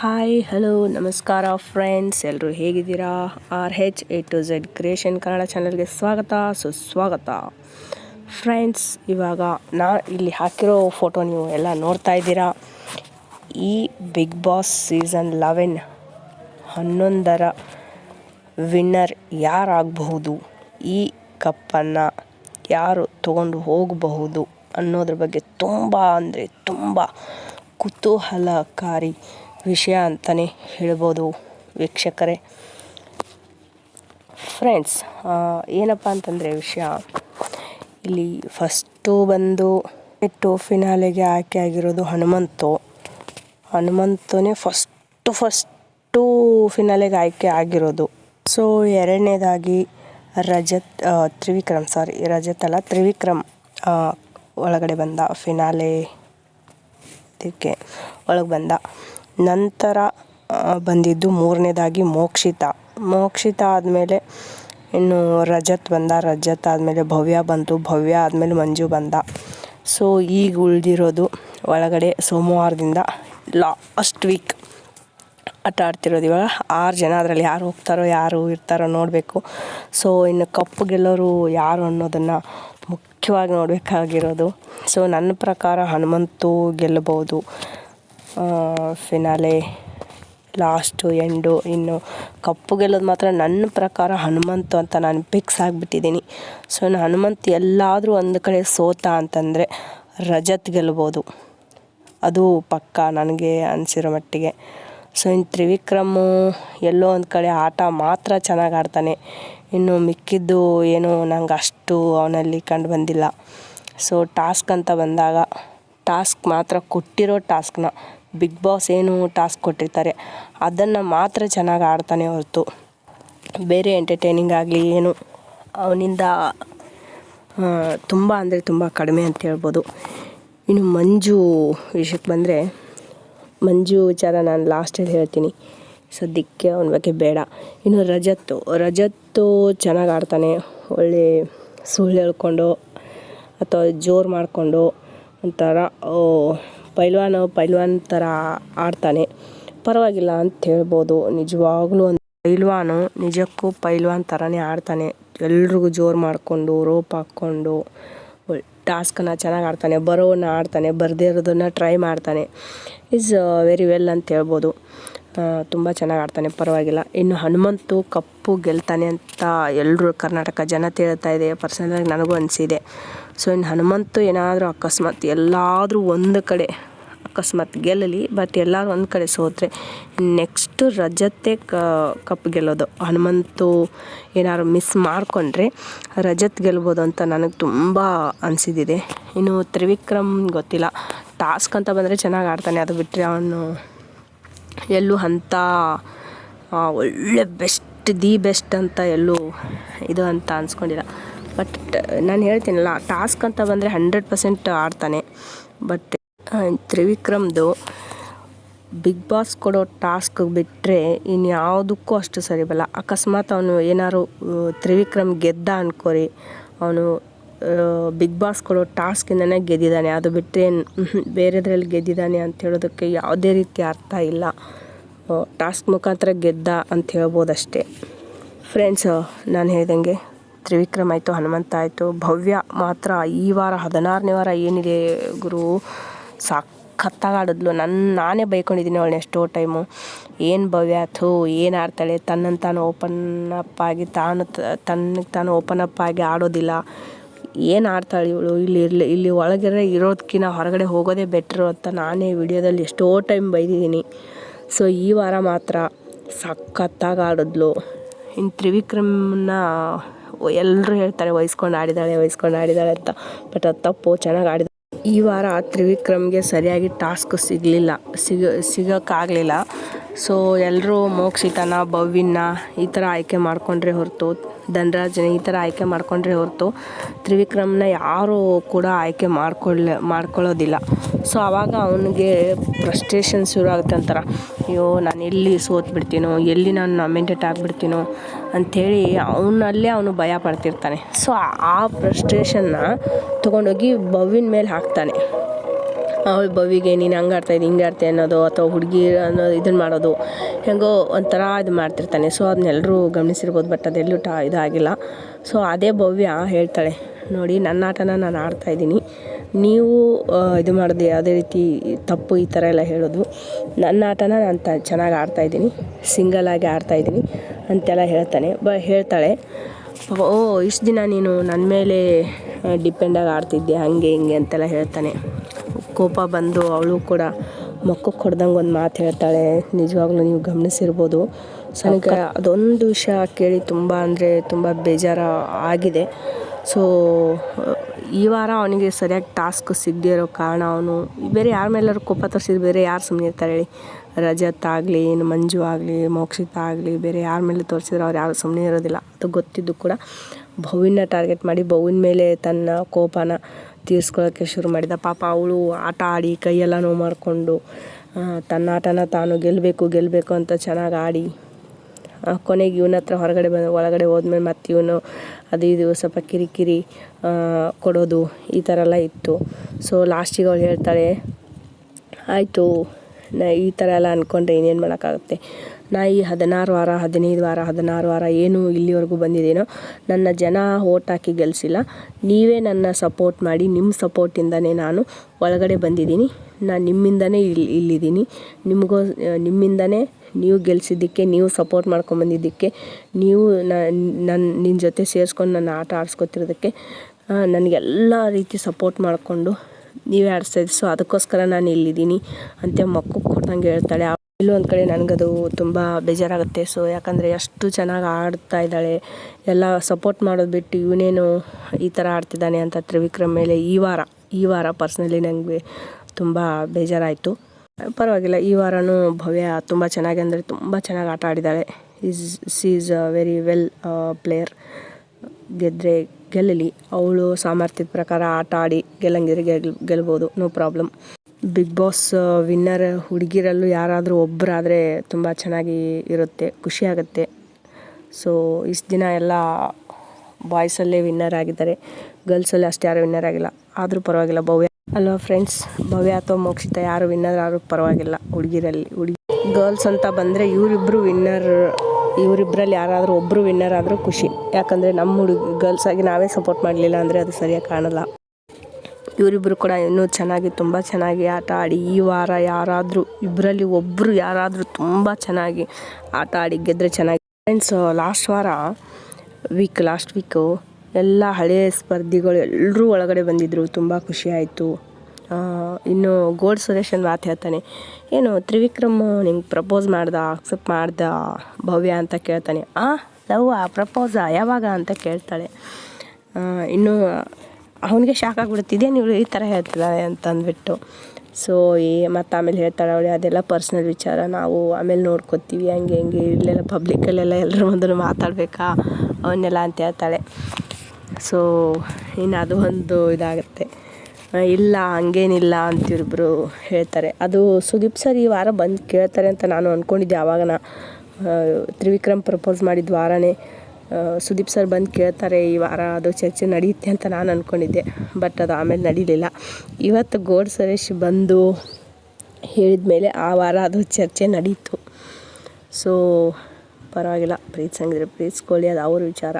Hi hello ನಮಸ್ಕಾರ friends ಎಲ್ಲರೂ ಹೇಗಿದ್ದೀರಾ? R H A to Z creation Kannada ಚಾನಲ್ಗೆ ಸ್ವಾಗತ, ಸುಸ್ವಾಗತ. ಫ್ರೆಂಡ್ಸ್ ಇವಾಗ ನಾ ಇಲ್ಲಿ ಹಾಕಿರೋ ಫೋಟೋ ನೀವು ಎಲ್ಲ ನೋಡ್ತಾ ಇದ್ದೀರಾ? ಈ ಬಿಗ್ ಬಾಸ್ ಸೀಸನ್ ಲೆವೆನ್ ಹನ್ನೊಂದರ ವಿನ್ನರ್ ಯಾರಾಗಬಹುದು? ಈ ಕಪ್ಪನ್ನು ಯಾರು ತಗೊಂಡು ಹೋಗಬಹುದು ಅನ್ನೋದ್ರ ಬಗ್ಗೆ ತುಂಬ ಅಂದರೆ ತುಂಬ ಕುತೂಹಲಕಾರಿ ವಿಷಯ ಅಂತಲೇ ಹೇಳ್ಬೋದು ವೀಕ್ಷಕರೇ. ಫ್ರೆಂಡ್ಸ್ ಏನಪ್ಪ ಅಂತಂದರೆ ವಿಷಯ, ಇಲ್ಲಿ ಫಸ್ಟು ಬಂದು ಟು ಫಿನಾಲೆಗೆ ಆಯ್ಕೆ ಆಗಿರೋದು ಹನುಮಂತು. ಹನುಮಂತನೇ ಫಸ್ಟು ಫಸ್ಟು ಫಿನಾಲೆಗೆ ಆಯ್ಕೆ ಆಗಿರೋದು. ಸೊ ಎರಡನೇದಾಗಿ ರಜತ್ ತ್ರಿವಿಕ್ರಮ್ ಸಾರಿ ರಜತ್ ಅಲ್ಲ, ತ್ರಿವಿಕ್ರಮ್ ಒಳಗಡೆ ಬಂದ ಫಿನಾಲೆ ಇದಕ್ಕೆ ಒಳಗೆ ಬಂದ. ನಂತರ ಬಂದಿದ್ದು ಮೂರನೇದಾಗಿ ಮೋಕ್ಷಿತ. ಮೋಕ್ಷಿತ ಆದಮೇಲೆ ಇನ್ನು ರಜತ್ ಬಂದ. ರಜತ್ ಆದಮೇಲೆ ಭವ್ಯ ಬಂತು. ಭವ್ಯ ಆದಮೇಲೆ ಮಂಜು ಬಂದ. ಸೊ, ಈಗ ಉಳಿದಿರೋದು ಒಳಗಡೆ ಸೋಮವಾರದಿಂದ ಲಾಸ್ಟ್ ವೀಕ್ ಆಟ ಆಡ್ತಿರೋದು ಇವಾಗ. ಆರು ಜನ ಅದರಲ್ಲಿ ಯಾರು ಹೋಗ್ತಾರೋ, ಯಾರು ಇರ್ತಾರೋ ನೋಡಬೇಕು. ಸೊ, ಇನ್ನು ಕಪ್ಪು ಗೆಲ್ಲೋರು ಯಾರು ಅನ್ನೋದನ್ನು ಮುಖ್ಯವಾಗಿ ನೋಡಬೇಕಾಗಿರೋದು. ಸೊ, ನನ್ನ ಪ್ರಕಾರ ಹನುಮಂತು ಗೆಲ್ಲಬಹುದು. ಫಿನಾಲೆ ಲಾಸ್ಟು ಎಂಡು ಇನ್ನು ಕಪ್ಪು ಗೆಲ್ಲೋದು ಮಾತ್ರ ನನ್ನ ಪ್ರಕಾರ ಹನುಮಂತು ಅಂತ ನಾನು ಫಿಕ್ಸ್ ಆಗಿಬಿಟ್ಟಿದ್ದೀನಿ. ಸೊ ನಾನು ಹನುಮಂತ್ ಎಲ್ಲಾದರೂ ಒಂದು ಕಡೆ ಸೋತ ಅಂತಂದರೆ ರಜತ್ ಗೆಲ್ಬೋದು. ಅದು ಪಕ್ಕ ನನಗೆ ಅನಿಸಿರೋ ಮಟ್ಟಿಗೆ. ಸೊ ಇನ್ನು ತ್ರಿವಿಕ್ರಮು ಎಲ್ಲೋ ಒಂದು ಕಡೆ ಆಟ ಮಾತ್ರ ಚೆನ್ನಾಗಿ ಆಡ್ತಾನೆ. ಇನ್ನು ಮಿಕ್ಕಿದ್ದು ಏನು ನಂಗೆ ಅಷ್ಟು ಅವನಲ್ಲಿ ಕಂಡು ಬಂದಿಲ್ಲ. ಸೊ ಟಾಸ್ಕ್ ಅಂತ ಬಂದಾಗ ಟಾಸ್ಕ್ ಮಾತ್ರ ಕೊಟ್ಟಿರೋ ಟಾಸ್ಕ್ನ ಬಿಗ್ ಬಾಸ್ ಏನು ಟಾಸ್ಕ್ ಕೊಟ್ಟಿರ್ತಾರೆ, ಅದನ್ನು ಮಾತ್ರ ಚೆನ್ನಾಗಿ ಆಡ್ತಾನೆ ಹೊರತು. ಬೇರೆ ಎಂಟರ್ಟೈನಿಂಗ್ ಆಗಲಿ ಏನು, ಅವನಿಂದ ತುಂಬ ಅಂದರೆ ತುಂಬ ಕಡಿಮೆ ಅಂತ ಹೇಳ್ಬೋದು. ಇನ್ನು ಮಂಜು ವಿಷಯಕ್ಕೆ ಬಂದರೆ, ಮಂಜು ವಿಚಾರ ನಾನು ಲಾಸ್ಟಲ್ಲಿ ಹೇಳ್ತೀನಿ. ಸದ್ಯಕ್ಕೆ ಅವನ ಬಗ್ಗೆ ಬೇಡ. ಇನ್ನು ರಜತ್ತು ರಜತ್ತು ಚೆನ್ನಾಗಿ ಆಡ್ತಾನೆ. ಒಳ್ಳೆ ಸುಳ್ಳು ಹೇಳ್ಕೊಂಡು, ಅಥವಾ ಜೋರು ಮಾಡಿಕೊಂಡು ಒಂಥರ ಪೈಲ್ವಾನ್ ಪೈಲ್ವಾನ್ ಥರ ಆಡ್ತಾನೆ. ಪರವಾಗಿಲ್ಲ ಅಂತ ಹೇಳ್ಬೋದು. ನಿಜವಾಗ್ಲೂ ಒಂದು ಪೈಲ್ವಾನು ನಿಜಕ್ಕೂ ಪೈಲ್ವಾನ್ ಥರನೇ ಆಡ್ತಾನೆ. ಎಲ್ರಿಗೂ ಜೋರು ಮಾಡಿಕೊಂಡು, ರೋಪ್ ಹಾಕ್ಕೊಂಡು ಟಾಸ್ಕನ್ನು ಚೆನ್ನಾಗಿ ಆಡ್ತಾನೆ, ಬರೋವನ್ನ ಆಡ್ತಾನೆ, ಬರದೇ ಇರೋದನ್ನು ಟ್ರೈ ಮಾಡ್ತಾನೆ. ಈಸ್ ವೆರಿ ವೆಲ್ ಅಂತ ಹೇಳ್ಬೋದು. ತುಂಬ ಚೆನ್ನಾಗಿ ಆಡ್ತಾನೆ. ಪರವಾಗಿಲ್ಲ. ಇನ್ನು ಹನುಮಂತು ಕಪ್ಪು ಗೆಲ್ತಾನೆ ಅಂತ ಎಲ್ಲರೂ ಕರ್ನಾಟಕ ಜನ ಹೇಳ್ತಾ ಇದೆ. ಪರ್ಸನಲಾಗಿ ನನಗೂ ಅನಿಸಿದೆ. ಸೊ ಇನ್ನು ಹನುಮಂತು ಏನಾದರೂ ಅಕಸ್ಮಾತ್ ಎಲ್ಲಾದರೂ ಒಂದು ಕಡೆ ಅಕಸ್ಮಾತ್ ಗೆಲ್ಲಲಿ ಬಟ್ ಎಲ್ಲರೂ ಒಂದು ಕಡೆ ಸೋತ್ರೆ ನೆಕ್ಸ್ಟು ರಜತೆ ಕಪ್ ಗೆಲ್ಲೋದು. ಹನುಮಂತು ಏನಾದ್ರು ಮಿಸ್ ಮಾಡಿಕೊಂಡ್ರೆ ರಜತ್ ಗೆಲ್ಬೋದು ಅಂತ ನನಗೆ ತುಂಬ ಅನಿಸಿದಿದೆ. ಇನ್ನು ತ್ರಿವಿಕ್ರಮ್ ಗೊತ್ತಿಲ್ಲ. ಟಾಸ್ಕ್ ಅಂತ ಬಂದರೆ ಚೆನ್ನಾಗಿ ಆಡ್ತಾನೆ. ಅದು ಬಿಟ್ಟರೆ ಅವನು ಎಲ್ಲೂ ಅಂಥ ಒಳ್ಳೆ ಬೆಸ್ಟ್ ದಿ ಬೆಸ್ಟ್ ಅಂತ ಎಲ್ಲೂ ಇದು ಅಂತ ಅನ್ಸ್ಕೊಂಡಿಲ್ಲ. ಬಟ್ ನಾನು ಹೇಳ್ತೀನಲ್ಲ ಟಾಸ್ಕ್ ಅಂತ ಬಂದರೆ ಹಂಡ್ರೆಡ್ ಪರ್ಸೆಂಟ್ ಆಡ್ತಾನೆ. ಬಟ್ ತ್ರಿವಿಕ್ರಮ್ದು ಬಿಗ್ ಬಾಸ್ ಕೊಡೋ ಟಾಸ್ಕ್ ಬಿಟ್ಟರೆ ಇನ್ಯಾವುದಕ್ಕೂ ಅಷ್ಟು ಸರಿ ಬಲ್ಲ ಅಕಸ್ಮಾತ್ ಅವನು ಏನಾದ್ರು ತ್ರಿವಿಕ್ರಮ್ ಗೆದ್ದ ಅನ್ಕೋರಿ, ಅವನು ಬಿಗ್ ಬಾಸ್ ಕೊಡೋ ಟಾಸ್ಕಿಂದನೇ ಗೆದ್ದಿದ್ದಾನೆ. ಅದು ಬಿಟ್ಟರೆ ಬೇರೆದ್ರಲ್ಲಿ ಗೆದ್ದಿದ್ದಾನೆ ಅಂತ ಹೇಳೋದಕ್ಕೆ ಯಾವುದೇ ರೀತಿ ಅರ್ಥ ಇಲ್ಲ. ಟಾಸ್ಕ್ ಮುಖಾಂತರ ಗೆದ್ದ ಅಂತ ಹೇಳ್ಬೋದಷ್ಟೇ. ಫ್ರೆಂಡ್ಸ್ ನಾನು ಹೇಳ್ದಂಗೆ ತ್ರಿವಿಕ್ರಮ್ ಆಯಿತು, ಹನುಮಂತ ಆಯಿತು. ಭವ್ಯ ಮಾತ್ರ ಈ ವಾರ, ಹದಿನಾರನೇ ವಾರ ಏನಿದೆ ಗುರು? ಸಖತ್ತಾಗಿ ಆಡಿದ್ಲು. ನನ್ನ ನಾನೇ ಬೈಕೊಂಡಿದ್ದೀನಿ ಅವಳನ್ನ ಎಷ್ಟೋ ಟೈಮು. ಏನು ಭವ್ಯ, ಥೂ, ಏನು ಆಡ್ತಾಳೆ? ತನ್ನನ್ನು ತಾನು ಓಪನ್ ಅಪ್ ಆಗಿ ತಾನು ತನ್ನಗೆ ತಾನು ಓಪನ್ ಅಪ್ ಆಗಿ ಆಡೋದಿಲ್ಲ. ಏನು ಆಡ್ತಾಳೆ ಇವಳು? ಇಲ್ಲಿ ಇರಲಿ, ಇಲ್ಲಿ ಒಳಗಡೆ ಇರೋದಕ್ಕಿಂತ ಹೊರಗಡೆ ಹೋಗೋದೇ ಬೆಟ್ರು ಅಂತ ನಾನೇ ವಿಡಿಯೋದಲ್ಲಿ ಎಷ್ಟೋ ಟೈಮ್ ಬೈದಿದ್ದೀನಿ. ಸೊ ಈ ವಾರ ಮಾತ್ರ ಸಖತ್ತಾಗಿ ಆಡಿದ್ಲು. ಇನ್ನು ತ್ರಿವಿಕ್ರಮ್ನ ಎಲ್ಲರೂ ಹೇಳ್ತಾರೆ, ವಹಿಸ್ಕೊಂಡು ಆಡಿದಾಳೆ ವಹಿಸ್ಕೊಂಡು ಆಡಿದಾಳೆ ಅಂತ. ಬಟ್ ಅದು ತಪ್ಪು, ಚೆನ್ನಾಗಿ ಆಡಿದ ಈ ವಾರ ತ್ರಿವಿಕ್ರಮ್ಗೆ ಸರಿಯಾಗಿ ಟಾಸ್ಕ್ ಸಿಗಲಿಲ್ಲ, ಸಿಗ, ಸಿಗೋಕ್ಕಾಗಲಿಲ್ಲ. ಸೊ ಎಲ್ಲರೂ ಮೋಕ್ಷಿತನ, ಭವ್ಯನ ಈ ಥರ ಆಯ್ಕೆ ಮಾಡಿಕೊಂಡ್ರೆ ಹೊರತು, ಧನರಾಜನ ಈ ಥರ ಆಯ್ಕೆ ಮಾಡಿಕೊಂಡ್ರೆ ಹೊರತು ತ್ರಿವಿಕ್ರಮ್ನ ಯಾರೂ ಕೂಡ ಆಯ್ಕೆ ಮಾಡ್ಕೊಳ್ಳ ಮಾಡ್ಕೊಳ್ಳೋದಿಲ್ಲ. ಸೊ ಆವಾಗ ಅವನಿಗೆ ಫ್ರಸ್ಟ್ರೇಷನ್ ಶುರು ಆಗುತ್ತೆ ಅಂತಾರೆ. ಅಯ್ಯೋ, ನಾನು ಎಲ್ಲಿ ಸೋತು ಬಿಡ್ತೀನೋ ಎಲ್ಲಿ ನಾನು ನಾಮಿನೇಟ್ ಆಗಿಬಿಡ್ತೀನೋ ಅಂಥೇಳಿ ಅವನಲ್ಲೇ ಅವನು ಭಯ ಪಡ್ತಿರ್ತಾನೆ. ಸೊ ಆ ಫ್ರಸ್ಟ್ರೇಷನ್ನ ತೊಗೊಂಡೋಗಿ ಬವಿನ ಮೇಲೆ ಹಾಕ್ತಾನೆ. ಅವಳು ಬವಿಗೆ ನೀನು ಹಂಗೆ ಆಡ್ತಾಯಿದ್ದಿ ಹಿಂಗೆ ಆಡ್ತೀಯ ಅನ್ನೋದು ಅಥವಾ ಹುಡುಗಿ ಅನ್ನೋದು ಇದನ್ನು ಮಾಡೋದು, ಹೆಂಗೋ ಒಂಥರ ಇದು ಮಾಡ್ತಿರ್ತಾನೆ. ಸೊ ಅದನ್ನೆಲ್ಲರೂ ಗಮನಿಸಿರ್ಬೋದು ಬಟ್ ಅದೆಲ್ಲೂ ಟಾ ಇದಾಗಿಲ್ಲ. ಸೊ ಅದೇ ಭವ್ಯ ಹೇಳ್ತಾಳೆ, ನೋಡಿ ನನ್ನ ಆಟನ ನಾನು ಆಡ್ತಾಯಿದ್ದೀನಿ ನೀವು ಇದು ಮಾಡೋದು ಯಾವುದೇ ರೀತಿ ತಪ್ಪು ಈ ಥರ ಎಲ್ಲ ಹೇಳೋದು. ನನ್ನ ಆಟನ ನಾನು ತ ಚೆನ್ನಾಗಿ ಆಡ್ತಾಯಿದ್ದೀನಿ ಸಿಂಗಲಾಗಿ ಆಡ್ತಾಯಿದ್ದೀನಿ ಅಂತೆಲ್ಲ ಹೇಳ್ತಾನೆ ಬ ಹೇಳ್ತಾಳೆ. ಓ ಇಷ್ಟು ದಿನ ನೀನು ನನ್ನ ಮೇಲೆ ಡಿಪೆಂಡಾಗಿ ಆಡ್ತಿದ್ದೆ ಹಾಗೆ ಹಿಂಗೆ ಅಂತೆಲ್ಲ ಹೇಳ್ತಾನೆ. ಕೋಪ ಬಂದು ಅವಳು ಕೂಡ ಮಕ್ಕಕ್ಕೆ ಹೊಡೆದಂಗೆ ಒಂದು ಮಾತು ಹೇಳ್ತಾಳೆ. ನಿಜವಾಗ್ಲೂ ನೀವು ಗಮನಿಸಿರ್ಬೋದು. ಸೊ ಅದೊಂದು ವಿಷಯ ಕೇಳಿ ತುಂಬ ಅಂದರೆ ತುಂಬ ಬೇಜಾರು ಆಗಿದೆ. ಸೊ ಈ ವಾರ ಅವನಿಗೆ ಸರಿಯಾಗಿ ಟಾಸ್ಕ್ ಸಿಗದೇ ಕಾರಣ ಅವನು, ಬೇರೆ ಯಾರ ಮೇಲಾದ್ರು ಕೋಪ ತರಿಸಿದ್ರು ಬೇರೆ ಯಾರು ಸುಮ್ಮನೆ ಇರ್ತಾರೆ ಹೇಳಿ. ರಜತ್ ಆಗಲಿ ಏನು ಮಂಜು ಆಗಲಿ, ಮೋಕ್ಷಿತ ಆಗಲಿ, ಬೇರೆ ಯಾರ ಮೇಲೆ ತೋರಿಸಿದ್ರು ಅವ್ರು ಯಾರು ಸುಮ್ಮನೆ ಇರೋದಿಲ್ಲ. ಅದು ಗೊತ್ತಿದ್ದು ಕೂಡ ಭವಿನ ಟಾರ್ಗೆಟ್ ಮಾಡಿ ಭವಿನ ಮೇಲೆ ತನ್ನ ಕೋಪನ ತೀರಿಸ್ಕೊಳ್ಳೋಕ್ಕೆ ಶುರು ಮಾಡಿದ. ಪಾಪ ಅವಳು ಆಟ ಆಡಿ ಕೈಯೆಲ್ಲ ನೋವು ಮಾಡಿಕೊಂಡು ತನ್ನ ಆಟನ ತಾನು ಗೆಲ್ಲಬೇಕು ಗೆಲ್ಲಬೇಕು ಅಂತ ಚೆನ್ನಾಗಿ ಆಡಿ ಕೊನೆಗೆ ಇವನ ಹತ್ರ ಹೊರಗಡೆ ಬಂದು, ಒಳಗಡೆ ಹೋದ್ಮೇಲೆ ಮತ್ತೆ ಇವನು ಅದು ಇದು ಸ್ವಲ್ಪ ಕಿರಿಕಿರಿ ಕೊಡೋದು ಈ ಥರ ಎಲ್ಲ ಇತ್ತು. ಸೊ ಲಾಸ್ಟಿಗೆ ಅವಳು ಹೇಳ್ತಾಳೆ, ಆಯಿತು, ನಾ ಈ ಥರ ಎಲ್ಲ ಅಂದ್ಕೊಂಡ್ರೆ ಇನ್ನೇನು ಮಾಡೋಕ್ಕಾಗುತ್ತೆ? ನಾ ಈ ಹದಿನಾರು ವಾರ, ಹದಿನೈದು ವಾರ, ಹದಿನಾರು ವಾರ ಏನು ಇಲ್ಲಿವರೆಗೂ ಬಂದಿದ್ದೀನೋ ನನ್ನ ಜನ ಓಟ್ ಹಾಕಿ ಗೆಲ್ಲಿಸಿಲ್ಲ ನೀವೇ ನನ್ನ ಸಪೋರ್ಟ್ ಮಾಡಿ ನಿಮ್ಮ ಸಪೋರ್ಟಿಂದನೇ ನಾನು ಒಳಗಡೆ ಬಂದಿದ್ದೀನಿ. ನಾನು ನಿಮ್ಮಿಂದನೇ ಇಲ್ಲಿ ಇಲ್ಲಿದ್ದೀನಿ. ನಿಮಗೋ, ನಿಮ್ಮಿಂದನೇ ನೀವು ಗೆಲ್ಸಿದ್ದಕ್ಕೆ, ನೀವು ಸಪೋರ್ಟ್ ಮಾಡ್ಕೊಂಬಂದಿದ್ದಕ್ಕೆ ನೀವು ನನ್ನ ನಿನ್ನ ಜೊತೆ ಸೇರಿಸ್ಕೊಂಡು ನನ್ನ ಆಟ ಆಡಿಸ್ಕೊತಿರೋದಕ್ಕೆ ನನಗೆಲ್ಲ ರೀತಿ ಸಪೋರ್ಟ್ ಮಾಡಿಕೊಂಡು ನೀವೇ ಆಡಿಸ್ತಾ ಸೊ, ಅದಕ್ಕೋಸ್ಕರ ನಾನು ಇಲ್ಲಿದ್ದೀನಿ ಅಂತ ಮಕ್ಕಳು ಕೊಡ್ದಂಗೆ ಹೇಳ್ತಾಳೆ. ಇಲ್ಲೂ ಒಂದು ಕಡೆ ನನಗದು ತುಂಬ ಬೇಜಾರಾಗುತ್ತೆ. ಸೊ ಯಾಕಂದರೆ ಎಷ್ಟು ಚೆನ್ನಾಗಿ ಆಡ್ತಾ ಇದ್ದಾಳೆ. ಎಲ್ಲ ಸಪೋರ್ಟ್ ಮಾಡೋದು ಬಿಟ್ಟು ಇವನೇನು ಈ ಥರ ಆಡ್ತಿದ್ದಾನೆ ಅಂತ ತ್ರಿವಿಕ್ರಮ್ ಮೇಲೆ ಈ ವಾರ ಈ ವಾರ ಪರ್ಸ್ನಲಿ ನನಗೆ ತುಂಬ ಬೇಜಾರಾಯಿತು. ಪರವಾಗಿಲ್ಲ, ಈ ವಾರನೂ ಭವ್ಯ ತುಂಬ ಚೆನ್ನಾಗಿ ಅಂದರೆ ತುಂಬ ಚೆನ್ನಾಗಿ ಆಟ ಆಡಿದ್ದಾಳೆ. Is she is a very well player ಗೆದ್ದರೆ ಗೆಲ್ಲಲಿ. ಅವಳು ಸಾಮರ್ಥ್ಯದ ಪ್ರಕಾರ ಆಟ ಆಡಿ ಗೆಲ್ಲಂಗಿದ್ರೆ ಗೆಲ್, ಗೆಲ್ಬೋದು. No problem Bigg Boss winner, ಹುಡುಗಿರಲ್ಲೂ ಯಾರಾದರೂ ಒಬ್ಬರಾದರೆ ತುಂಬ ಚೆನ್ನಾಗಿ ಇರುತ್ತೆ, ಖುಷಿ ಆಗುತ್ತೆ. ಸೊ ಇಷ್ಟು ದಿನ ಎಲ್ಲ ಬಾಯ್ಸಲ್ಲೇ ವಿನ್ನರ್ ಆಗಿದ್ದಾರೆ. ಗರ್ಲ್ಸಲ್ಲಿ ಅಷ್ಟು ಯಾರು ವಿನ್ನರ್ ಆಗಿಲ್ಲ. ಆದರೂ ಪರವಾಗಿಲ್ಲ, ಭವ್ಯ. ಅಲ್ವಾ ಫ್ರೆಂಡ್ಸ್ ಭವ್ಯ ಅಥವಾ ಮೋಕ್ಷಿತ ಯಾರು ವಿನ್ನರ್ ಆದರೂ ಪರವಾಗಿಲ್ಲ, ಹುಡುಗಿರಲ್ಲಿ, ಹುಡುಗಿ. ಗರ್ಲ್ಸ್ ಅಂತ ಬಂದರೆ ಇವರಿಬ್ಬರು ವಿನ್ನರ್ ಇವರಿಬ್ಬರಲ್ಲಿ ಯಾರಾದರೂ ಒಬ್ಬರು ವಿನ್ನರ್ ಆದರೂ ಖುಷಿ. ಯಾಕಂದರೆ ನಮ್ಮ ಹುಡುಗಿ ಗರ್ಲ್ಸಾಗಿ ನಾವೇ ಸಪೋರ್ಟ್ ಮಾಡಲಿಲ್ಲ ಅಂದರೆ ಅದು ಸರಿಯಾಗಿ ಕಾಣಲ್ಲ. ಇವರಿಬ್ಬರು ಕೂಡ ಇನ್ನೂ ಚೆನ್ನಾಗಿ ತುಂಬ ಚೆನ್ನಾಗಿ ಆಟ ಆಡಿ ಈ ವಾರ ಯಾರಾದರೂ ಇಬ್ಬರಲ್ಲಿ ಒಬ್ಬರು ಯಾರಾದರೂ ತುಂಬ ಚೆನ್ನಾಗಿ ಆಟ ಆಡಿ ಗೆದ್ದರೆ ಚೆನ್ನಾಗಿ. ಫ್ರೆಂಡ್ಸ್ ಲಾಸ್ಟ್ ವಾರ ವೀಕ್ ಲಾಸ್ಟ್ ವೀಕು ಎಲ್ಲ ಹಳೆಯ ಸ್ಪರ್ಧಿಗಳು ಎಲ್ಲರೂ ಒಳಗಡೆ ಬಂದಿದ್ದರು ತುಂಬ ಖುಷಿಯಾಯಿತು ಇನ್ನು ಗೋಲ್ಡ್ ಸುರೇಶನ್ ಮಾತು ಹೇಳ್ತಾನೆ. ಏನು ತ್ರಿವಿಕ್ರಮ್ ನಿಂಗೆ ಪ್ರಪೋಸ್ ಮಾಡ್ದ ಅಕ್ಸೆಪ್ಟ್ ಮಾಡ್ದ ಭವ್ಯ ಅಂತ ಕೇಳ್ತಾನೆ. ಆ ಲವ್ ಪ್ರಪೋಸ ಯಾವಾಗ ಅಂತ ಕೇಳ್ತಾಳೆ. ಆ, ಇನ್ನು ಅವನಿಗೆ ಶಾಕ್ ಆಗಿಬಿಡ್ತಿದ್ಯಾ ನೀವು ಈ ಥರ ಹೇಳ್ತಿದ್ದಾಳೆ ಅಂತ ಅಂದ್ಬಿಟ್ಟು ಸೊ ಈ ಮತ್ತು ಆಮೇಲೆ ಹೇಳ್ತಾಳೆ ಅವಳು, ಅದೆಲ್ಲ ಪರ್ಸ್ನಲ್ ವಿಚಾರ, ನಾವು ಆಮೇಲೆ ನೋಡ್ಕೊತೀವಿ, ಹಂಗೆ ಹಿಂಗೆ, ಇಲ್ಲೆಲ್ಲ ಪಬ್ಲಿಕ್ಕಲ್ಲೆಲ್ಲ ಎಲ್ಲರ ಮುಂದೆ ಮಾತಾಡಬೇಕಾ? ಅವನ್ನೆಲ್ಲ ಅಂತ ಹೇಳ್ತಾಳೆ. ಸೊ ಇನ್ನು ಅದು ಒಂದು ಇದಾಗುತ್ತೆ. ಇಲ್ಲ, ಹಂಗೇನಿಲ್ಲ ಅಂತ ಇವ್ರಿಬ್ರು ಹೇಳ್ತಾರೆ. ಅದು ಸುದೀಪ್ ಸರ್ ಈ ವಾರ ಬಂದು ಕೇಳ್ತಾರೆ ಅಂತ ನಾನು ಅಂದ್ಕೊಂಡಿದ್ದೆ ಆವಾಗ ತ್ರಿವಿಕ್ರಮ್ ಪ್ರಪೋಸ್ ಮಾಡಿದ ವಾರನೇ. ಸುದೀಪ್ ಸರ್ ಬಂದು ಕೇಳ್ತಾರೆ, ಈ ವಾರ ಅದು ಚರ್ಚೆ ನಡೆಯುತ್ತೆ ಅಂತ ನಾನು ಅಂದ್ಕೊಂಡಿದ್ದೆ ಬಟ್ ಅದು ಆಮೇಲೆ ನಡೀಲಿಲ್ಲ. ಇವತ್ತು ಗೋಡ್ ಸುರೇಶ್ ಬಂದು ಹೇಳಿದ ಮೇಲೆ ಆ ವಾರ ಅದು ಚರ್ಚೆ ನಡೀತು. ಸೊ ಪರವಾಗಿಲ್ಲ ಪ್ರೀತಿಸಂಗಿದ್ರೆ ಪ್ರೀತಿಸ್ಕೊಳ್ಳಿ ಅದು ಅವ್ರ ವಿಚಾರ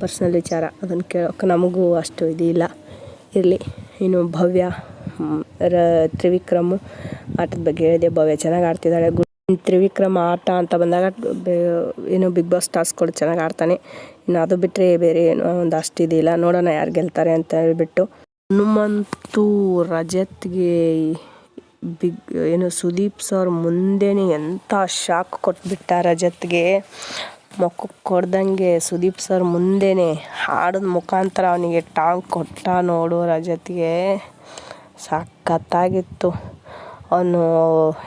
ಪರ್ಸ್ನಲ್ ವಿಚಾರ, ಅದನ್ನು ಕೇಳೋಕೆ ನಮಗೂ ಅಷ್ಟು ಇದಿಲ್ಲ ಇರಲಿ, ಇನ್ನು ಭವ್ಯ ರ, ತ್ರಿವಿಕ್ರಮ್ ಆಟದ ಬಗ್ಗೆ ಹೇಳಿದೆ, ಭವ್ಯ ಚೆನ್ನಾಗಿ ಆಡ್ತಿದ್ದಾಳೆ ತ್ರಿವಿಕ್ರಮ್ ಆಟ ಅಂತ ಬಂದಾಗ ಏನು ಬಿಗ್ ಬಾಸ್ ಟಾಸ್ಕ್ಗಳು ಚೆನ್ನಾಗಿ ಆಡ್ತಾನೆ. ಇನ್ನು ಅದು ಬಿಟ್ಟರೆ ಬೇರೆ ಏನು ಒಂದು ಅಷ್ಟು ಇದಿಲ್ಲ. ನೋಡೋಣ ಯಾರು ಗೆಲ್ತಾರೆ ಅಂತ ಹೇಳ್ಬಿಟ್ಟು. ಹನುಮಂತು ರಜತ್ಗೆ ಬಿಗ್, ಏನು ಸುದೀಪ್ ಸರ್ ಮುಂದೆನೇ ಎಂಥ ಶಾಕ್ ಕೊಟ್ಬಿಟ್ಟ ರಜತ್ಗೆ. ಮುಖಕ್ಕೆ ಕೊಡ್ದಂಗೆ ಸುದೀಪ್ ಸರ್ ಮುಂದೆನೇ ಹಾಡದ ಮುಖಾಂತರ ಅವನಿಗೆ ಟಾಂಗ್ ಕೊಟ್ಟ ನೋಡು ರಜತ್ಗೆ. ಸಖತ್ತಾಗಿತ್ತು. ಅವನು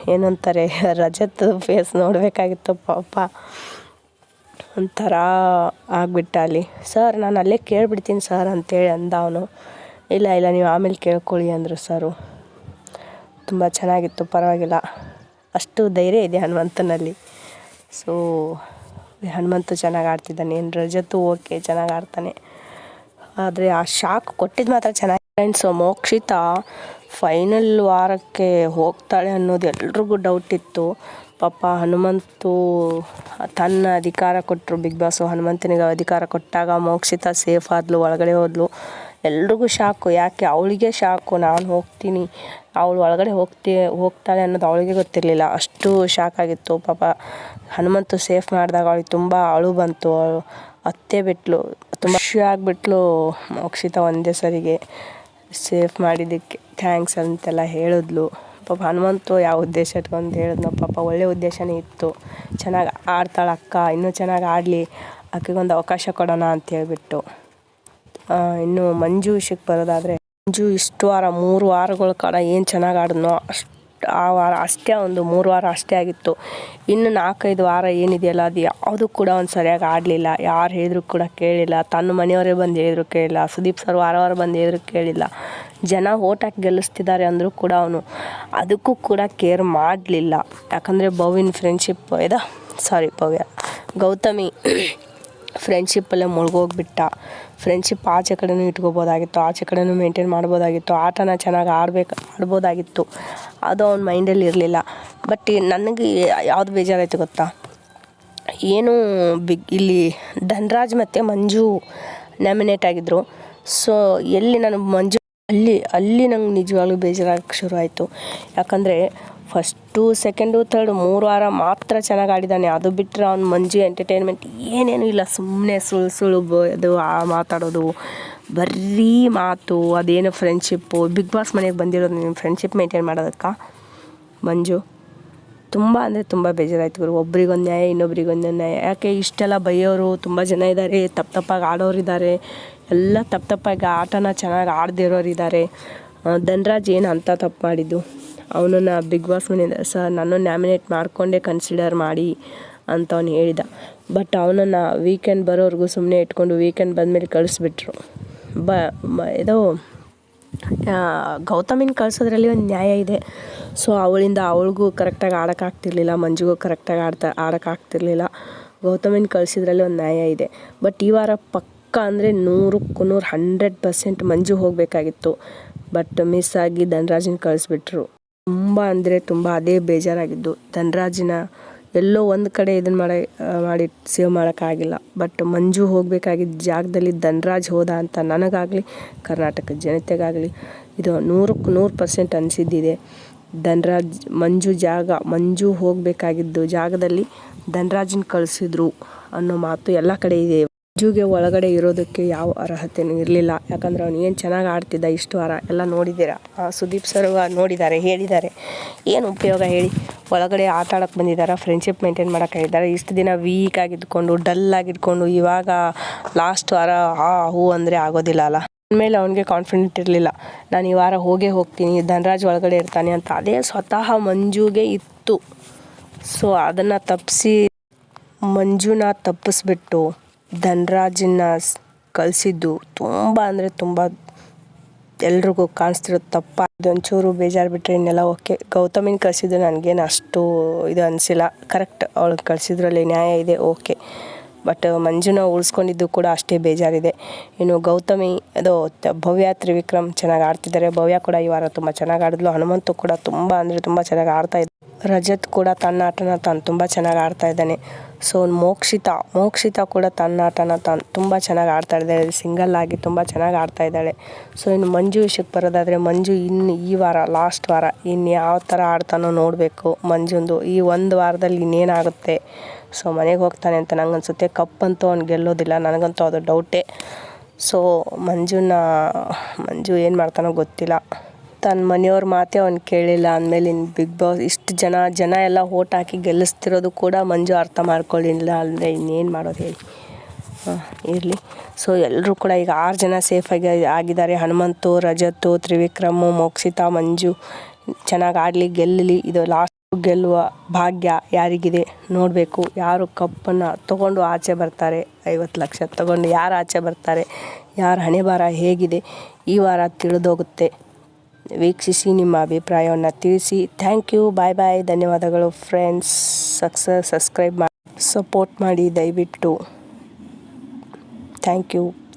ಏನಂತಾರೆ, ರಜತ್ ಫೇಸ್ ನೋಡಬೇಕಾಗಿತ್ತು ಪಾಪ. ಒಂಥರ ಆಗಿಬಿಟ್ಟ ಅಲ್ಲಿ. ಸರ್, ನಾನು ಅಲ್ಲೇ ಕೇಳಿಬಿಡ್ತೀನಿ ಸರ್, ಅಂತೇಳಿ ಅಂದ ಅವನು. ಇಲ್ಲ ಇಲ್ಲ, ನೀವು ಆಮೇಲೆ ಕೇಳ್ಕೊಳ್ಳಿ, ಅಂದರು ಸರು. ತುಂಬ ಚೆನ್ನಾಗಿತ್ತು, ಪರವಾಗಿಲ್ಲ. ಅಷ್ಟು ಧೈರ್ಯ ಇದೆ ಹನುಮಂತನಲ್ಲಿ. ಸೊ ಹನುಮಂತು ಚೆನ್ನಾಗಿ ಆಡ್ತಿದ್ದಾನೆ. ಏನು, ರಜತು ಓಕೆ, ಚೆನ್ನಾಗಿ ಆಡ್ತಾನೆ. ಆದರೆ ಆ ಶಾಕ್ ಕೊಟ್ಟಿದ್ದು ಮಾತ್ರ ಚೆನ್ನಾಗಿ ಫ್ರೆಂಡ್ಸು. ಮೋಕ್ಷಿತ ಫೈನಲ್ ವಾರಕ್ಕೆ ಹೋಗ್ತಾಳೆ ಅನ್ನೋದು ಎಲ್ರಿಗೂ ಡೌಟ್ ಇತ್ತು. ಪಾಪ ಹನುಮಂತು ತನ್ನ ಅಧಿಕಾರ ಕೊಟ್ಟರು ಬಿಗ್ ಬಾಸು ಹನುಮಂತನಿಗೆ ಅಧಿಕಾರ ಕೊಟ್ಟಾಗ ಮೋಕ್ಷಿತ ಸೇಫ್ ಆದ್ಲು, ಒಳಗಡೆ ಹೋದ್ಲು. ಎಲ್ರಿಗೂ ಶಾಕು ಯಾಕೆ ಅವಳಿಗೆ ಶಾಕು ನಾನು ಹೋಗ್ತೀನಿ. ಅವಳು ಒಳಗಡೆ ಹೋಗ್ತಿ, ಹೋಗ್ತಾಳೆ ಅನ್ನೋದು ಅವಳಿಗೆ ಗೊತ್ತಿರಲಿಲ್ಲ. ಅಷ್ಟು ಶಾಕ್ ಆಗಿತ್ತು. ಪಾಪ ಹನುಮಂತು ಸೇಫ್ ಮಾಡಿದಾಗ ಅವಳಿಗೆ ತುಂಬ ಅಳು ಬಂತು. ಅತ್ತೆ ಬಿಟ್ಲು, ತುಂಬ ಖುಷಿ ಆಗಿಬಿಟ್ಲು ಮೋಕ್ಷಿತ ಒಂದೇ ಸರಿಗೆ. ಸೇಫ್ ಮಾಡಿದ್ದಕ್ಕೆ ಥ್ಯಾಂಕ್ಸ್ ಅಂತೆಲ್ಲ ಹೇಳಿದ್ಲು. ಪಾಪ ಹನುಮಂತು ಯಾವ ಉದ್ದೇಶ ಇಟ್ಕೊಂಡು ಹೇಳಿದ್ನೋ ಪಾಪ ಒಳ್ಳೆ ಉದ್ದೇಶನೇ ಇತ್ತು. ಚೆನ್ನಾಗಿ ಆಡ್ತಾಳೆ ಅಕ್ಕ, ಇನ್ನೂ ಚೆನ್ನಾಗಿ ಆಡಲಿ, ಅಕ್ಕಿಗೊಂದು ಅವಕಾಶ ಕೊಡೋಣ ಅಂತ ಹೇಳಿಬಿಟ್ಟು. ಇನ್ನು ಮಂಜು ವಿಷಯಕ್ಕೆ ಬರೋದಾದರೆ, ಮಂಜು ಇಷ್ಟು ವಾರ ಮೂರು ವಾರಗಳ ಕಾಲ ಏನು ಚೆನ್ನಾಗಿ ಆಡಿದ್ನೋ ಅಷ್ಟು ಆ ವಾರ ಅಷ್ಟೇ ಒಂದು ಮೂರು ವಾರ ಅಷ್ಟೇ ಆಗಿತ್ತು. ಇನ್ನು ನಾಲ್ಕೈದು ವಾರ ಏನಿದೆಯಲ್ಲ, ಅದು ಯಾವುದು ಕೂಡ ಒಂದು ಸರಿಯಾಗಿ ಆಡಲಿಲ್ಲ. ಯಾರು ಹೇಳಿದ್ರು ಕೂಡ ಕೇಳಿಲ್ಲ. ತನ್ನ ಮನೆಯವರೇ ಬಂದು ಹೇಳಿದ್ರು ಕೇಳಿಲ್ಲ. ಸುದೀಪ್ ಸರ್ ವಾರ ವಾರ ಬಂದು ಹೇಳಿದ್ರು ಕೇಳಿಲ್ಲ. ಜನ ಓಟ್ ಹಾಕಿ ಗೆಲ್ಲಿಸ್ತಿದ್ದಾರೆ ಅಂದರೂ ಕೂಡ ಅವನು ಅದಕ್ಕೂ ಕೂಡ ಕೇರ್ ಮಾಡಲಿಲ್ಲ. ಯಾಕಂದರೆ ಬೌವಿನ ಫ್ರೆಂಡ್ಶಿಪ್ ಇದ ಸಾರಿ ಭವ್ಯ, ಗೌತಮಿ. ಫ್ರೆಂಡ್ಶಿಪ್ಪಲ್ಲೇ ಮುಳುಗೋಗ್ಬಿಟ್ಟ. ಫ್ರೆಂಡ್ಶಿಪ್ ಆಚೆ ಕಡೆನೂ ಇಟ್ಕೋಬೋದಾಗಿತ್ತು ಆಚೆ ಕಡೆನೂ ಮೇಂಟೈನ್ ಮಾಡ್ಬೋದಾಗಿತ್ತು ಆಟನ ಚೆನ್ನಾಗಿ ಆಡ್ಬೇಕು, ಆಡ್ಬೋದಾಗಿತ್ತು. ಅದು ಅವ್ನ ಮೈಂಡಲ್ಲಿ ಇರಲಿಲ್ಲ. ಬಟ್ ನನಗೆ ಯಾವುದು ಬೇಜಾರಾಯಿತು ಗೊತ್ತಾ? ಏನು ಬಿಗ್, ಇಲ್ಲಿ ಧನ್ರಾಜ್ ಮತ್ತು ಮಂಜು ನಾಮಿನೇಟ್ ಆಗಿದ್ದರು ಸೊ ಎಲ್ಲಿ ನಾನು ಮಂಜು, ಅಲ್ಲಿ ಅಲ್ಲಿ ನಂಗೆ ನಿಜವಾಗ್ಲೂ ಬೇಜಾರಾಗಕ್ಕೆ ಶುರು ಆಯಿತು ಯಾಕಂದರೆ ಫಸ್ಟು ಸೆಕೆಂಡು ಥರ್ಡ್ ಮೂರು ವಾರ ಮಾತ್ರ ಚೆನ್ನಾಗಿ ಆಡಿದ್ದಾನೆ ಅದು ಬಿಟ್ಟರೆ ಅವ್ನು ಮಂಜು ಎಂಟರ್ಟೈನ್ಮೆಂಟ್ ಏನೇನು ಇಲ್ಲ. ಸುಮ್ಮನೆ ಸುಳ್ಳು ಸುಳ್ಳು ಅದು ಆ ಮಾತಾಡೋದು, ಬರೀ ಮಾತು, ಅದೇನು ಫ್ರೆಂಡ್ಶಿಪ್ಪು ಬಿಗ್ ಬಾಸ್ ಮನೆಗೆ ಬಂದಿರೋದು ನಿಮ್ಮ ಫ್ರೆಂಡ್ಶಿಪ್ ಮೇಂಟೈನ್ ಮಾಡೋದಕ್ಕೆ? ಮಂಜು, ತುಂಬ ಅಂದರೆ ತುಂಬ ಬೇಜಾರಾಯ್ತು ಗುರು. ಒಬ್ರಿಗೊಂದು ನ್ಯಾಯ, ಇನ್ನೊಬ್ರಿಗೊಂದು ನ್ಯಾಯ. ಯಾಕೆ ಇಷ್ಟೆಲ್ಲ ಬೈಯೋರು, ತುಂಬ ಜನ ಇದ್ದಾರೆ ತಪ್ಪು ತಪ್ಪಾಗಿ ಆಡೋರು ಇದ್ದಾರೆ ಎಲ್ಲ ತಪ್ಪು ತಪ್ಪಾಗಿ ಆಟನ ಚೆನ್ನಾಗಿ ಆಡದಿರೋರು ಇದ್ದಾರೆ ಧನ್ರಾಜ್ ಏನು ಅಂತ ತಪ್ಪು ಮಾಡಿದ್ದು? ಅವನನ್ನು ಬಿಗ್ ಬಾಸ್ ಮನೆಯಿಂದ, ಸರ್ ನಾನು ನ್ಯಾಮಿನೇಟ್ ಮಾಡಿಕೊಂಡೇ ಕನ್ಸಿಡರ್ ಮಾಡಿ ಅಂತ ಅವ್ನು ಹೇಳಿದ. ಬಟ್ ಅವನನ್ನು ವೀಕೆಂಡ್ ಬರೋವರೆಗೂ ಸುಮ್ಮನೆ ಇಟ್ಕೊಂಡು ವೀಕೆಂಡ್ ಬಂದಮೇಲೆ ಕಳಿಸ್ಬಿಟ್ರು. ಬ ಇದು ಗೌತಮಿನ ಕಳ್ಸೋದ್ರಲ್ಲಿ ಒಂದು ನ್ಯಾಯ ಇದೆ. ಸೊ ಅವಳಿಂದ ಅವಳಿಗೂ ಕರೆಕ್ಟಾಗಿ ಆಡೋಕ್ಕಾಗ್ತಿರ್ಲಿಲ್ಲ ಮಂಜುಗೂ ಕರೆಕ್ಟಾಗಿ ಆಡ್ತಾ ಆಡೋಕ್ಕಾಗ್ತಿರ್ಲಿಲ್ಲ ಗೌತಮಿನ ಕಳಿಸಿದ್ರಲ್ಲಿ ಒಂದು ನ್ಯಾಯ ಇದೆ. ಬಟ್ ಈ ವಾರ ಪಕ್ಕ ಅಂದರೆ ನೂರಕ್ಕೂ ನೂರು ಹಂಡ್ರೆಡ್ ಪರ್ಸೆಂಟ್ ಮಂಜು ಹೋಗಬೇಕಾಗಿತ್ತು. ಬಟ್ ಮಿಸ್ ಆಗಿ ಧನರಾಜನ್ ಕಳಿಸ್ಬಿಟ್ರು. ತುಂಬ ಅಂದರೆ ತುಂಬ ಅದೇ ಬೇಜಾರಾಗಿದ್ದು. ಧನರಾಜಿನ ಎಲ್ಲೋ ಒಂದು ಕಡೆ ಇದನ್ನು ಮಾಡಿ ಮಾಡಿ ಸೇವ್ ಮಾಡೋಕ್ಕಾಗಿಲ್ಲ ಬಟ್ ಮಂಜು ಹೋಗಬೇಕಾಗಿದ್ದ ಜಾಗದಲ್ಲಿ ಧನರಾಜ್ ಹೋದ ಅಂತ ನನಗಾಗಲಿ ಕರ್ನಾಟಕದ ಜನತೆಗಾಗಲಿ ಇದು ನೂರಕ್ಕೆ ನೂರು ಪರ್ಸೆಂಟ್ ಅನಿಸಿದ್ದಿದೆ. ಧನರಾಜ್, ಮಂಜು ಜಾಗ, ಮಂಜು ಹೋಗಬೇಕಾಗಿದ್ದು ಜಾಗದಲ್ಲಿ ಧನರಾಜನ್ನ ಕಳಿಸಿದ್ರು ಅನ್ನೋ ಮಾತು ಎಲ್ಲ ಕಡೆ ಇದೆ. ಮಂಜುಗೆ ಒಳಗಡೆ ಇರೋದಕ್ಕೆ ಯಾವ ಅರ್ಹತೆಯೂ ಇರಲಿಲ್ಲ. ಯಾಕಂದ್ರೆ ಅವ್ನು ಏನು ಚೆನ್ನಾಗಿ ಆಡ್ತಿದ್ದ, ಇಷ್ಟು ವಾರ ಎಲ್ಲ ನೋಡಿದ್ದೀರಾ? ಸುದೀಪ್ ಸರ್ ನೋಡಿದ್ದಾರೆ, ಹೇಳಿದ್ದಾರೆ. ಏನು ಉಪಯೋಗ ಹೇಳಿ? ಒಳಗಡೆ ಆಟ ಬಂದಿದ್ದಾರೆ? ಫ್ರೆಂಡ್ಶಿಪ್ ಮೇಂಟೈನ್ ಮಾಡೋಕೆ ಇದ್ದಾರೆ ಇಷ್ಟು ದಿನ ವೀಕ್ ಆಗಿದ್ಕೊಂಡು ಡಲ್ ಆಗಿದ್ಕೊಂಡು, ಇವಾಗ ಲಾಸ್ಟ್ ವಾರ ಆ ಹೂ ಅಂದರೆ ಆಗೋದಿಲ್ಲ ಅಲ್ಲ? ಮೇಲೆ ಅವನಿಗೆ ಕಾನ್ಫಿಡೆಂಟ್ ಇರಲಿಲ್ಲ. ನಾನು ಈ ವಾರ ಹೋಗೇ ಹೋಗ್ತೀನಿ, ಧನರಾಜ್ ಒಳಗಡೆ ಇರ್ತಾನೆ ಅಂತ. ಅದೇ ಸ್ವತಃ ಮಂಜುಗೆ ಇತ್ತು. ಸೊ ಅದನ್ನು ತಪ್ಪಿಸಿ ಮಂಜುನ ತಪ್ಪಿಸ್ಬಿಟ್ಟು ಧನ್ರಾಜನ್ನ ಕಳಿಸಿದ್ದು ತುಂಬ ಅಂದರೆ ತುಂಬ ಎಲ್ರಿಗೂ ಕಾಣಿಸ್ತಿರೋದು ತಪ್ಪ. ಇದೊಂಚೂರು ಬೇಜಾರು ಬಿಟ್ಟರೆ ಇನ್ನೆಲ್ಲ ಓಕೆ. ಗೌತಮಿನ ಕಳಿಸಿದ್ದು ನನಗೇನು ಅಷ್ಟು ಇದು ಅನಿಸಿಲ್ಲ. ಕರೆಕ್ಟ್ ಅವಳು ಕಳಿಸಿದ್ರಲ್ಲಿ ನ್ಯಾಯ ಇದೆ, ಓಕೆ. ಬಟ್ ಮಂಜುನ ಉಳಿಸ್ಕೊಂಡಿದ್ದು ಕೂಡ ಅಷ್ಟೇ ಬೇಜಾರಿದೆ. ಇನ್ನು ಗೌತಮಿ, ಅದು ಭವ್ಯ ತ್ರಿವಿಕ್ರಮ್ ಚೆನ್ನಾಗಿ ಆಡ್ತಿದ್ದಾರೆ. ಭವ್ಯ ಕೂಡ ಈ ವಾರ ತುಂಬ ಚೆನ್ನಾಗಿ ಆಡಿದ್ಲು. ಹನುಮಂತು ಕೂಡ ತುಂಬ ಅಂದರೆ ತುಂಬ ಚೆನ್ನಾಗಿ ಆಡ್ತಾ ರಜತ್ ಕೂಡ ತನ್ನ ಆಟನ ತಾನು ತುಂಬ ಚೆನ್ನಾಗಿ ಆಡ್ತಾ ಇದ್ದಾನೆ. ಸೊ ಮೋಕ್ಷಿತಾ ಮೋಕ್ಷಿತಾ ಕೂಡ ತನ್ನ ಆಟನ ತಾನು ತುಂಬ ಚೆನ್ನಾಗಿ ಆಡ್ತಾ ಇದ್ದಾಳೆ. ಸಿಂಗಲ್ ಆಗಿ ತುಂಬ ಚೆನ್ನಾಗಿ ಆಡ್ತಾ ಇದ್ದಾಳೆ. ಸೊ ಇನ್ನು ಮಂಜು ವಿಷಯಕ್ಕೆ ಬರೋದಾದರೆ ಮಂಜು ಇನ್ನು ಈ ವಾರ ಲಾಸ್ಟ್ ವಾರ ಇನ್ನು ಯಾವ ಥರ ಆಡ್ತಾನೋ ನೋಡಬೇಕು ಮಂಜುಂದು. ಈ ಒಂದು ವಾರದಲ್ಲಿ ಇನ್ನೇನಾಗುತ್ತೆ? ಸೊ ಮನೆಗೆ ಹೋಗ್ತಾನೆ ಅಂತ ನಂಗೆ ಅನ್ಸುತ್ತೆ ಕಪ್ಪಂತೂ ಅವ್ನು ಗೆಲ್ಲೋದಿಲ್ಲ. ನನಗಂತೂ ಅದು ಡೌಟೇ ಸೊ ಮಂಜುನ, ಮಂಜು ಏನು ಮಾಡ್ತಾನೋ ಗೊತ್ತಿಲ್ಲ. ತನ್ನ ಮನೆಯವ್ರ ಮಾತೇ ಅವ್ನು ಕೇಳಿಲ್ಲ. ಅಂದಮೇಲೆ ಇನ್ನು ಬಿಗ್ ಬಾಸ್ ಇಷ್ಟು ಜನ ಜನ ಎಲ್ಲ ಓಟ್ ಹಾಕಿ ಗೆಲ್ಲಿಸ್ತಿರೋದು ಕೂಡ ಮಂಜು ಅರ್ಥ ಮಾಡ್ಕೊಳ್ಳಿಲ್ಲ ಅಂದರೆ ಇನ್ನೇನು ಮಾಡೋದು ಹೇಳಿ. ಹಾಂ, ಇರಲಿ. ಸೊ ಎಲ್ಲರೂ ಕೂಡ ಈಗ ಆರು ಜನ ಸೇಫಾಗಿ ಆಗಿದ್ದಾರೆ. ಹನುಮಂತು ರಜತು ತ್ರಿವಿಕ್ರಮು, ಮೋಕ್ಷಿತಾ, ಮಂಜು ಚೆನ್ನಾಗಿ ಆಡಲಿ, ಗೆಲ್ಲಲಿ. ಇದು ಲಾಸ್ಟ್ ಗೆಲ್ಲುವ ಭಾಗ್ಯ ಯಾರಿಗಿದೆ ನೋಡಬೇಕು. ಯಾರು ಕಪ್ಪನ್ನು ತಗೊಂಡು ಆಚೆ ಬರ್ತಾರೆ? ಐವತ್ತು ಲಕ್ಷ ತಗೊಂಡು ಯಾರು ಆಚೆ ಬರ್ತಾರೆ? ಯಾರ ಹಣೆ ಬಾರ ಹೇಗಿದೆ? ಈ ವಾರ ತಿಳಿದೋಗುತ್ತೆ. ವೀಕ್ಷಿಸಿ ನಿಮ್ಮ ಅಭಿಪ್ರಾಯವನ್ನು ತಿಳಿಸಿ. ಥ್ಯಾಂಕ್ ಯು ಬಾಯ್ ಬಾಯ್ ಧನ್ಯವಾದಗಳು ಫ್ರೆಂಡ್ಸ್ ಸಕ್ಸಸ್ ಸಬ್ಸ್ಕ್ರೈಬ್ ಮಾಡಿ ಸಪೋರ್ಟ್ ಮಾಡಿ ದಯವಿಟ್ಟು. Thank you